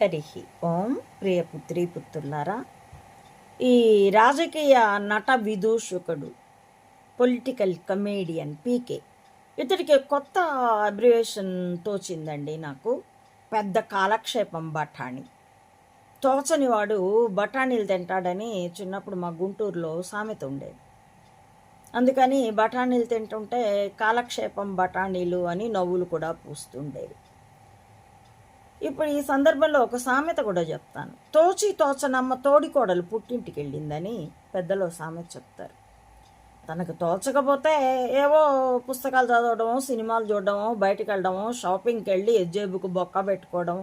హరి ఓం ప్రియ పుత్రి పుత్రులారా ఈ రాజకీయ నట విదూషకుడు పొలిటికల్ కమేడియన్ పీకే ఇతడికి కొత్త అబ్రివేషన్ తోచిందండి నాకు. పెద్ద కాలక్షేపం బఠాణి తోచని వాడు బఠానీలు తింటాడని చిన్నప్పుడు మా గుంటూరులో సామెత ఉండేది. అందుకని బఠానీలు తింటుంటే కాలక్షేపం బఠానీలు అని నవ్వులు కూడా పూస్తుండేవి. ఇప్పుడు ఈ సందర్భంలో ఒక సామెత కూడా చెప్తాను. తోచి తోచనమ్మ తోడికోడలు పుట్టింటికి వెళ్ళిందని పెద్దలు సామెత చెప్తారు. తనకు తోచకపోతే ఏవో పుస్తకాలు చదవడము సినిమాలు చూడడము బయటకు వెళ్ళడము షాపింగ్కి వెళ్ళి జేబుకు బొక్క పెట్టుకోవడం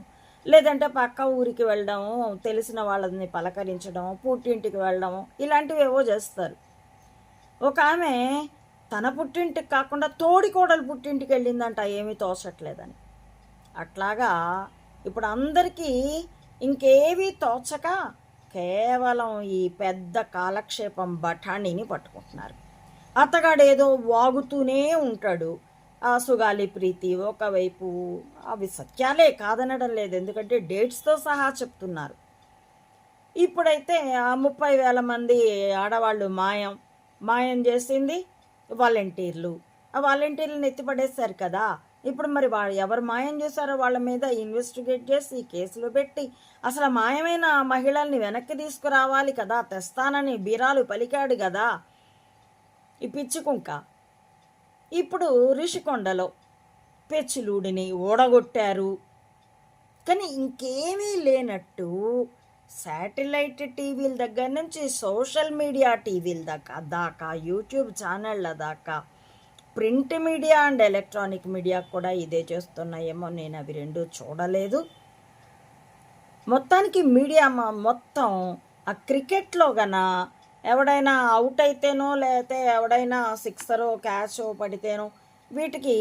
లేదంటే పక్క ఊరికి వెళ్ళడము తెలిసిన వాళ్ళని పలకరించడం పుట్టింటికి వెళ్ళడము ఇలాంటివి ఏవో చేస్తారు. ఒక ఆమె తన పుట్టింటికి కాకుండా తోడికోడలు పుట్టింటికి వెళ్ళిందంట ఏమీ తోచట్లేదని. అట్లాగా ఇప్పుడు అందరికీ ఇంకేవీ తోచక కేవలం ఈ పెద్ద కాలక్షేపం బఠానీని పట్టుకుంటున్నారు. అతగాడేదో వాగుతూనే ఉంటాడు. ఆ సుగాలి ప్రీతి ఒకవైపు అవి సత్యాలే కాదనడం లేదు ఎందుకంటే డేట్స్తో సహా చెప్తున్నారు. ఇప్పుడైతే ఆ ముప్పై వేల మంది ఆడవాళ్ళు మాయం. మాయం చేసింది వాలంటీర్లు. ఆ వాలంటీర్లను ఎత్తిపడేశారు కదా. ఇప్పుడు మరి వాళ్ళు ఎవరు మాయం చేశారో వాళ్ళ మీద ఇన్వెస్టిగేట్ చేసి కేసులు పెట్టి అసలు మాయమైన మహిళల్ని వెనక్కి తీసుకురావాలి కదా తెస్తానని బీరాలు పలికాడు కదా ఈ పిచ్చుకుంక ఇప్పుడు రిషికొండలో పెచ్చులూడిని ఓడగొట్టారు. కానీ ఇంకేమీ లేనట్టు శాటిలైట్ టీవీల దగ్గర నుంచి సోషల్ మీడియా టీవీల దాకా దాకా యూట్యూబ్ ఛానళ్ళ దాకా print media and electronic media కూడా ఇదే చేస్తున్నాయేమో నేను అవి రెండు చూడలేదు. మొత్తానికి మీడియా మొత్తం ఆ క్రికెట్లో గన ఎవడైనా అవుట్ అయితేనో లేకపోతే ఎవడైనా సిక్సరో క్యాచో పడితేనో వీటికి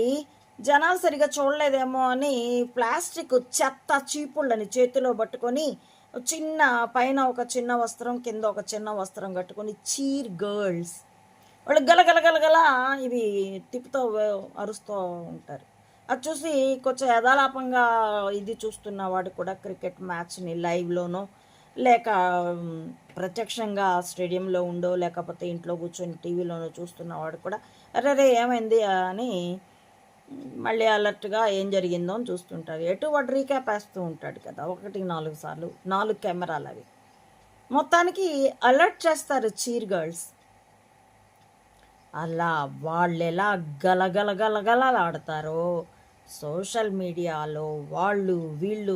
జనాలు సరిగా చూడలేదేమో అని ప్లాస్టిక్ చెత్త చీపుళ్ళని చేతిలో పట్టుకొని చిన్న పైన ఒక చిన్న వస్త్రం కింద ఒక చిన్న వస్త్రం కట్టుకొని చీర్ గర్ల్స్ వాళ్ళు గలగలగలగల ఇవి తిప్పుతో అరుస్తూ ఉంటారు. అది చూసి కొంచెం యథాలాపంగా ఇది చూస్తున్న వాడు కూడా క్రికెట్ మ్యాచ్ని లైవ్లోనో లేక ప్రత్యక్షంగా స్టేడియంలో ఉండో లేకపోతే ఇంట్లో కూర్చొని టీవీలోనో చూస్తున్నవాడు కూడా అరే రే ఏమైంది అని మళ్ళీ అలర్ట్గా ఏం జరిగిందో అని చూస్తుంటారు. ఎటు వాడు రీక్యాప్ వేస్తూ ఉంటాడు కదా ఒకటి నాలుగు సార్లు నాలుగు కెమెరాలు అవి. మొత్తానికి అలర్ట్ చేస్తారు చీర్ గర్ల్స్. అలా వాళ్ళు ఎలా గలగల గలగలలాడతారో సోషల్ మీడియాలో వాళ్ళు వీళ్ళు